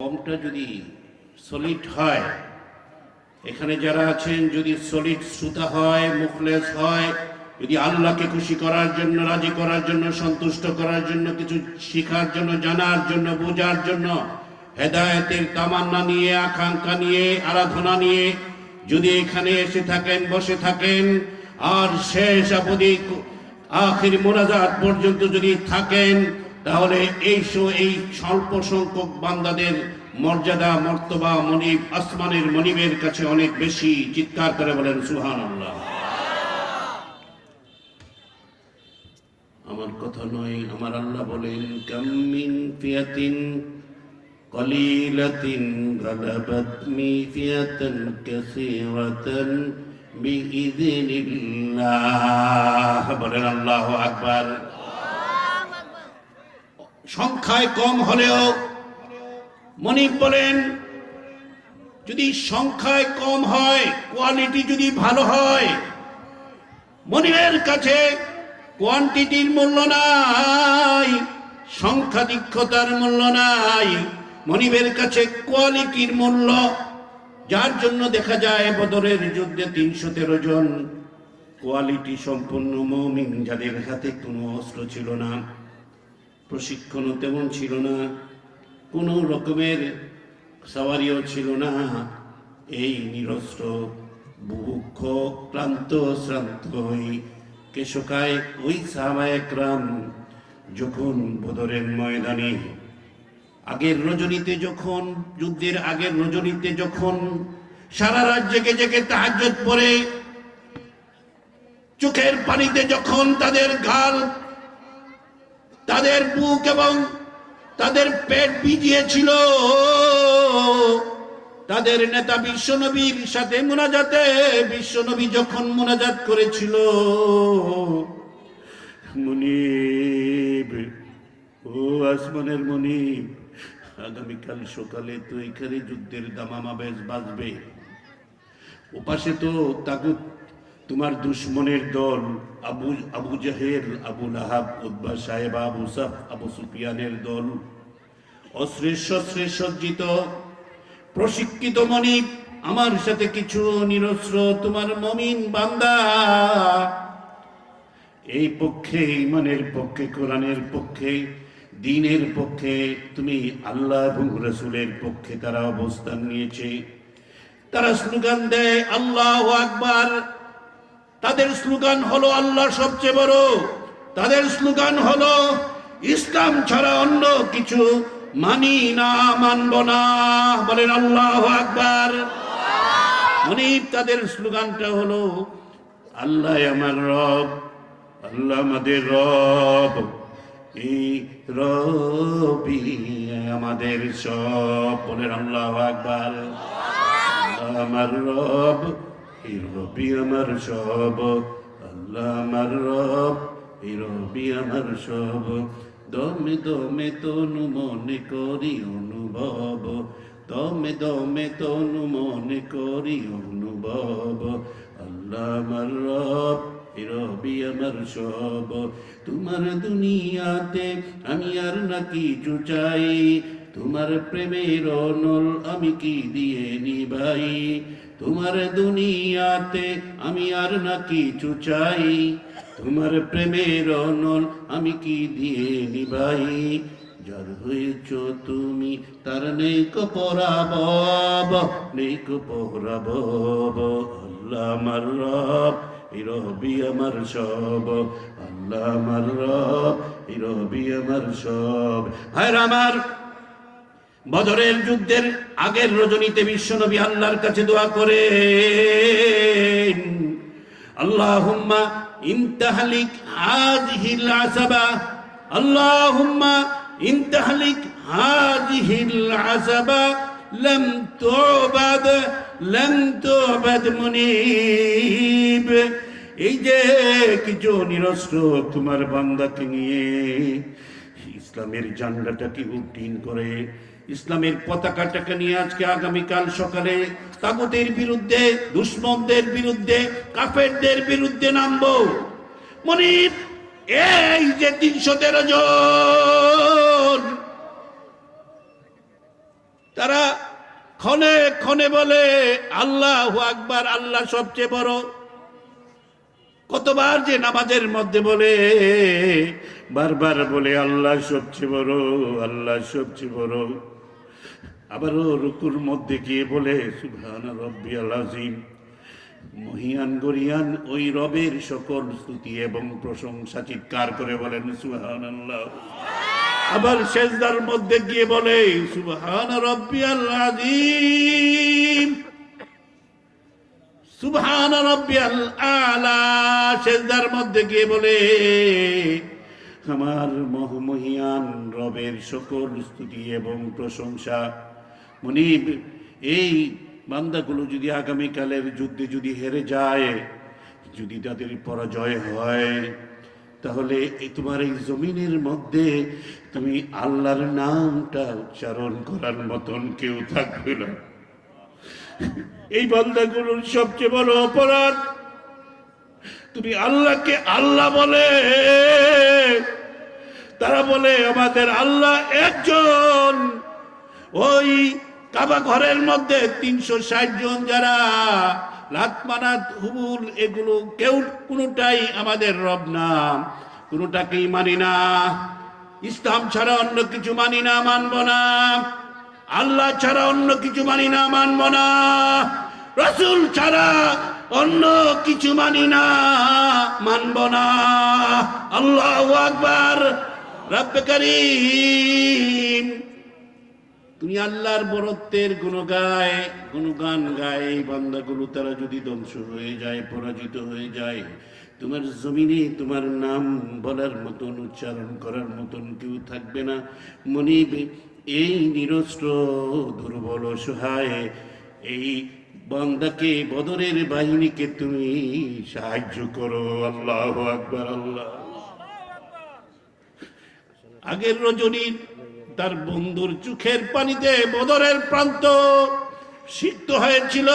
কমটা যদি সলিড হয়, এখানে যারা আছেন, যদি সলিড শ্রোতা হয়, মুখলেস হয়, যদি আল্লাহকে খুশি করার জন্য, রাজি করার জন্য, সন্তুষ্ট করার জন্য, কিছু শেখার জন্য, জানার জন্য, বোঝার জন্য, হেদায়েতের তামান্না নিয়ে, আকাঙ্ক্ষা নিয়ে, আরাধনা নিয়ে, যদি এখানে এসে থাকেন, বসে থাকেন, আর শেষ অবধি আখির মোনাজাত পর্যন্ত যদি থাকেন তাহলে এই এই স্বল্প সংখ্যক বান্দাদের মর্যাদা, মর্তবা, মনিব, আসমানের মনিবের কাছে অনেক বেশি চিৎকার করে বলেন সুহান আমার কথা নয়, আমার আল্লাহ বলেন কামিন ফিয়াতিন কলিলাতিন গালাবাত মিফিয়াতান কাসিরাতান বিইযনিল্লাহ। বলেন আল্লাহু আকবার। সংখ্যায় কম হলেও মনিব বলেন, যদি সংখ্যায় কম হয় কোয়ালিটি যদি ভালো হয়, মনিবের কাছে কোয়ান্টিটির মূল্য নাই সংখ্যাধিক্ষতার মূল্য নাই, মনিবের কাছে কোয়ালিটির মূল্য, যার জন্য দেখা যায় বদরের যুদ্ধে তিনশো তেরো জন কোয়ালিটি সম্পন্ন মৌমিন, যাদের হাতে কোনো অস্ত্র ছিল না। প্রশিক্ষণও তেমন ছিল না, কোনো রকমের সাওয়ারিও ছিল না। এই নিরস্ত্র, বুভুক্ষ, ক্লান্ত, শ্রান্ত ওই কেশকায়, ওই সাহাবায়করাম যখন বদরের ময়দানে, আগের রজনীতে যখন, যুদ্ধের আগের রজনীতে যখন সারা রাত জেগে জেগে তাহাজ্জত পরে চোখের পানিতে যখন তাদের গাল তাদের বুক এবং তাদের পেট ভিজিয়েছিল তাদের নেতা বিশ্বনবীর সাথে মোনাজাতে বিশ্বনবী যখন মোনাজাত করেছিল, মনিব, ও আসমানের মনিব, আগামীকাল সকালে তো এখানে যুদ্ধের দামামা বেশ বাজবে। ওপাশে তো তাগুত তোমার দুশ্মনের দল আবু আবু জাহের আবু লাহাব উদ্বা সাহেব, আবু সাফ, আবু সুফিয়ানের দল। অস্ত্রে শস্ত্রে সজ্জিত প্রশিক্ষিত মনিব, আমার সাথে কিছু নিরস্ত্র তোমার মমিন বান্দা। এই পক্ষে, ইমানের পক্ষে, কোরআনের পক্ষে, দিনের পক্ষে, তুমি আল্লাহ এবং রসুলের পক্ষে তারা অবস্থান নিয়েছে। তারা স্লোগান দেয়, আল্লাহ আকবার। তাদের স্লোগান হলো আল্লাহ সবচেয়ে বড়। তাদের স্লোগান হলো, ইসলাম ছাড়া অন্য কিছু মানি না, মানব না। বলেন আল্লাহ আকবার। মনিব তাদের স্লোগানটা হলো, আল্লাহ আমার রব, আল্লাহ আমাদের রব, এই রবি আমাদের সব। বলেন আল্লাহ আকবার। আল্লাহ আমার রব এই রবি আমার সব। আল্লাহ আমার রব এই রবি আমার সব। দমে দমে তনু মনে করি অনুভব। দমে দমে তনু মনে করি অনুভব। আল্লাহ আমার রব রবি আমার সব। তোমার দুনিয়াতে আমি আর না কিছু চাই। তোমার প্রেমের অনল আমি কি দিয়ে নিভাই তোমার দুনিয়াতে আমি আর না কিছু চাই। তোমার প্রেমের অনল আমি কি দিয়ে নিভাই যার হয়েছ তুমি তার নেই কপরাবব নেই কপরাবব আল্লাহ আমার রব। রবি আমার সব, আল্লাহ আমার রব আমার সব। হায় আমার! বদরের যুদ্ধের আগের রজনীতে বিশ্বনবী আল্লাহর কাছে দোয়া করে আল্লাহুম্মা ইন্তাহালিক হাযিহিল আসাবা আল্লাহুম্মা ইন্তাহালিক হাযিহিল আসাবা লাম তুবাদ মুনিব। এই যে কিছু নিরস্ত্র তোমার বান্দাকে নিয়ে ইসলামের জান্ডাটাকে উড্ডীন করে, ইসলামের পতাকাটাকে নিয়ে আজকে আগামীকাল সকালে তাগুতের বিরুদ্ধে, দুশ্মনদের বিরুদ্ধে, কাফেরদের বিরুদ্ধে নামবো। মনির এই যে তিনশো তেরো জন, তারা ক্ষণে ক্ষণে বলে, আল্লাহ আকবার, আল্লাহ সবচেয়ে বড়। কতবার যে নামাজের মধ্যে বলে, বারবার বলে, আল্লাহ সবচেয়ে বড়, আল্লাহ সবচেয়ে বড়। আবারও রুকুর মধ্যে গিয়ে বলে সুবহান রব্বি আজিম মহিয়ান গরিয়ান, ওই রবের সকল স্তুতি এবং প্রশংসা চিৎকার করে বলেন সুহান আল্লাহ আবার শেষদার মধ্যে গিয়ে বলে, সুবহান রব্বি আজিম সুবহান রব্বিয়াল আলা সেজদার মধ্যে গিয়ে বলে, আমার মহমহিয়ান রবের সকল স্তুতি এবং প্রশংসা। মনিব, এই বান্দাগুলো যদি আগামীকালের যুদ্ধে যদি হেরে যায়, যদি তাদের পরাজয় হয় তাহলে এই তোমার এই জমিনের মধ্যে তুমি আল্লাহর নামটা উচ্চারণ করার মতন কেউ থাকবে না। এই বান্দাগুলোর সবচেয়ে বড় অপরাধ, তুমি আল্লাহকে আল্লাহ বলে, তারা বলে আমাদের আল্লাহ একজন। ওই কাবা ঘরের মধ্যে তিনশো ষাট জন যারা লাতমানাত হুবুল এগুলো কেউ কোনোটাই আমাদের রব না। কোনোটাকেই মানি না। ইসলাম ছাড়া অন্য কিছু মানি না, মানব না। আল্লাহ ছাড়া অন্য কিছু মানি না, মানব না। রসুল ছাড়া অন্য কিছু মানি না, মানব না। আল্লাহ আকবার। রব্বে করিম। তুমি আল্লাহর বরত্বের গায়ে গায় গুণগান গায় এই বান্দাগুলো তারা যদি ধ্বংস হয়ে যায়, পরাজিত হয়ে যায়, তোমার জমিনে তোমার নাম বলার মতন, উচ্চারণ করার মতন কেউ থাকবে না। মনিব এই নিরস্ত্র, দুর্বল, অসহায়, এই বান্দাকে, বদরের বাহিনীকে তুমি সাহায্য করো। আল্লাহ আকবর, আল্লাহ আগের রজনীর তার বন্ধুর চোখের পানিতে বদরের প্রান্ত সিক্ত হয়েছিল।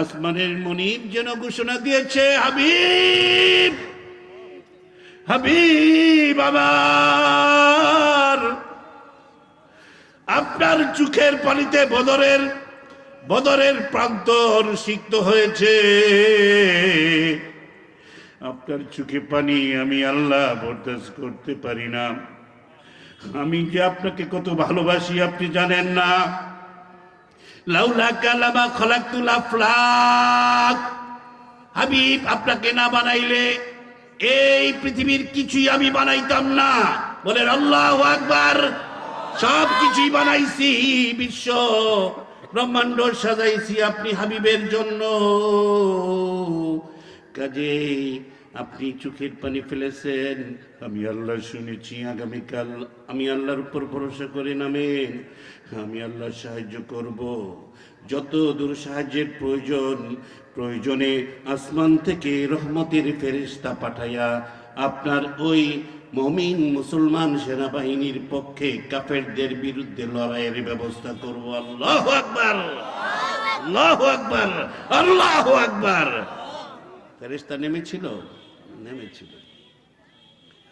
আসমানের মনিব যেন ঘোষণা দিয়েছে, হাবিব হাবিব আমার, আপনার চোখের পানিতে বদরের বদরের প্রান্তর সিক্ত হয়েছে। আপনার চোখে পানি আমি আল্লাহ বরদাস্ত করতে পারি না। আমি যে আপনাকে কত ভালোবাসি, আপনি জানেন না। লাউলা কালামা খলাকুল আফলাক। হাবিব, আপনাকে না বানাইলে এই পৃথিবীর কিছুই আমি বানাইতাম না। বলেন, আল্লাহ আকবার। সব কিছুই বানাইছি, বিশ্ব ব্রহ্মাণ্ড সাজাইছি আপনি হাবিবের জন্য। কাজে আপনি চোখের পানি ফেলেছেন। আমি আল্লাহ শুনেছি, আগামীকাল আমি আল্লাহর উপর ভরসা করে নামেন। আমি আল্লাহ সাহায্য করব। যত দূর সাহায্যের প্রয়োজন, প্রয়োজনে আসমান থেকে রহমতের ফেরিস্তা পাঠাইয়া আপনার ওই মমিন মুসলমান সেনাবাহিনীর পক্ষে কাফেরদের বিরুদ্ধে লড়াইয়ের ব্যবস্থা করব। আল্লাহ আকবার! আল্লাহ আকবার! আল্লাহ আকবার! ফেরেস্তা নেমেছিল? নেমেছিল।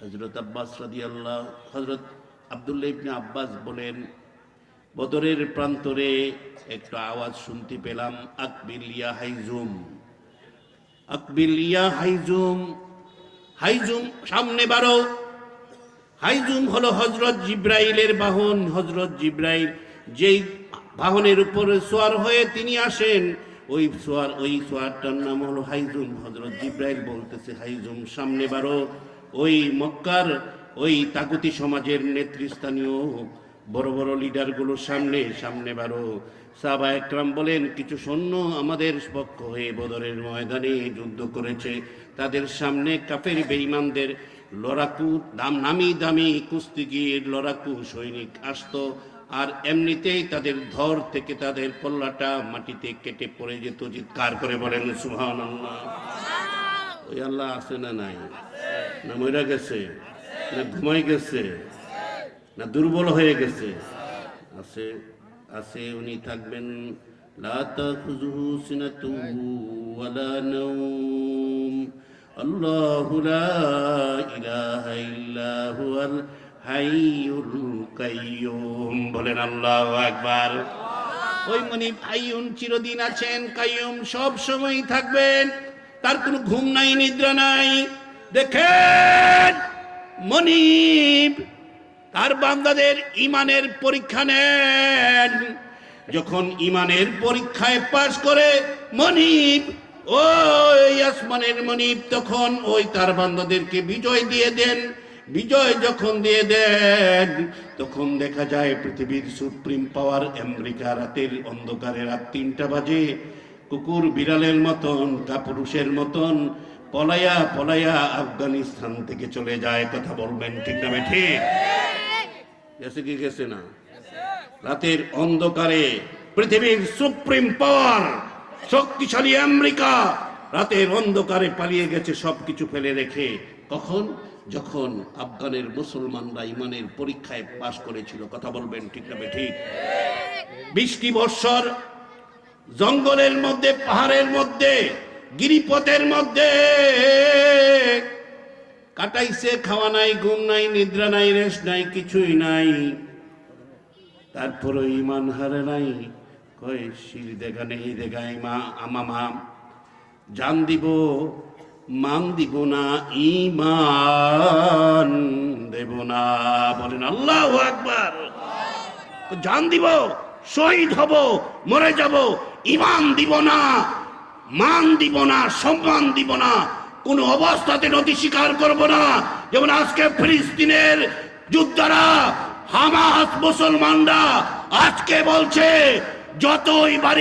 হজরত আব্বাস রাদি আল্লাহ হজরত আবদুল্লাহ ইবনে আব্বাস বলেন, বদরের প্রান্তরে একটু আওয়াজ শুনতে পেলাম আকবিলিয়া হাইজুম। আকবিলিয়া হাইজুম হাইজুম, সামনে বারো হাইজুম হলো হজরত জিব্রাইলের বাহন। হজরত জিব্রাইল যেই বাহনের উপরে সোয়ার হয়ে তিনি আসেন ওই সোয়ার, ওই সোয়ারটার নাম হলো হাইজুম। হজরত জিব্রাইল বলতেছে, হাইজুম, সামনে বারো। ওই মক্কার ওই তাকুতি সমাজের নেতৃস্থানীয় বড় বড় লিডারগুলো সামনে সামনে বারো। সাবা একরাম বলেন, কিছু সৈন্য আমাদের পক্ষ হয়ে বদরের ময়দানে যুদ্ধ করেছে। তাদের সামনে কাফের বেঈমানদের লড়াকু, দাম, নামি দামি কুস্তিগির লড়াকু সৈনিক আসতো। আর এমনিতেই তাদের ধর থেকে তাদের পল্লাটা মাটিতে কেটে পড়ে যেত চিৎকার করে বলেন সুহান আল্লাহ ওই আল্লাহ আছে না নাই? না মইরা গেছে? না ঘুমাই গেছে? না দুর্বল হয়ে গেছে? আছে আছে উনি থাকবেন লা তাখুযুহু সিনাতু ওয়ালা নাওম। আল্লাহু লা ইলাহা ইল্লা হুয়াল হাইউল কাইয়ুম বলেন আল্লাহ একবার ওই মনিব হাইয়ুন চিরদিন আছেন, কাইয়ুম সব সময় থাকবেন, তার কোনো ঘুম নাই, নিদ্রা নাই। দেখেন, মনিব, তার বান্দাদের ইমানের পরীক্ষা নেন। যখন ইমানের পরীক্ষায় পাশ করে মনিব, ওই আসমানের মনিব, তখন ওই তার বান্দাদেরকে বিজয় দিয়ে দেন। বিজয় যখন দিয়ে দেন, তখন দেখা যায় পৃথিবীর সুপ্রিম পাওয়ার আমেরিকা রাতের অন্ধকারে রাত তিনটা বাজে। কুকুর বিড়ালের মতন, কাপুরুষের মতন পলায়া পলায়া আফগানিস্তান থেকে চলে যায়। কথা বলবেন ঠিক না ঠিক গেছে কি গেছে না? রাতের অন্ধকারে পৃথিবীর সুপ্রিম পাওয়ার, শক্তিশালী আমেরিকা রাতের অন্ধকারে পালিয়ে গেছে, সবকিছু ফেলে রেখে। কখন? যখন আফগানের মুসলমানরা ইমানের পরীক্ষায় পাশ করেছিল, কথা বলবেন ঠিক না ঠিক বৃষ্টি বৎসর জঙ্গলের মধ্যে, পাহাড়ের মধ্যে, গিরিপথের মধ্যে কাটাইছে, খাওয়া নাই, ঘুম নাই, নিদ্রা নাই, রেস্ট নাই, কিছুই নাই। তারপরে ইমান হারে নাই। কয়, শির দেখা নেই দেখা ইমা আমামা জান দিব দিব না ইমান দেব না বলেন, আল্লাহ একবার জান দিব, শহীদ হব, মরে যাব ইমান দিব না, মান দিব না, সম্মান দিব না, কোন অবস্থাতে নদী স্বীকার করব না। যেমন আজকে ফিলিস্তিনের যোদ্ধারা, হামাস মুসলমানরা আজকে বলছে, যতই বাড়ি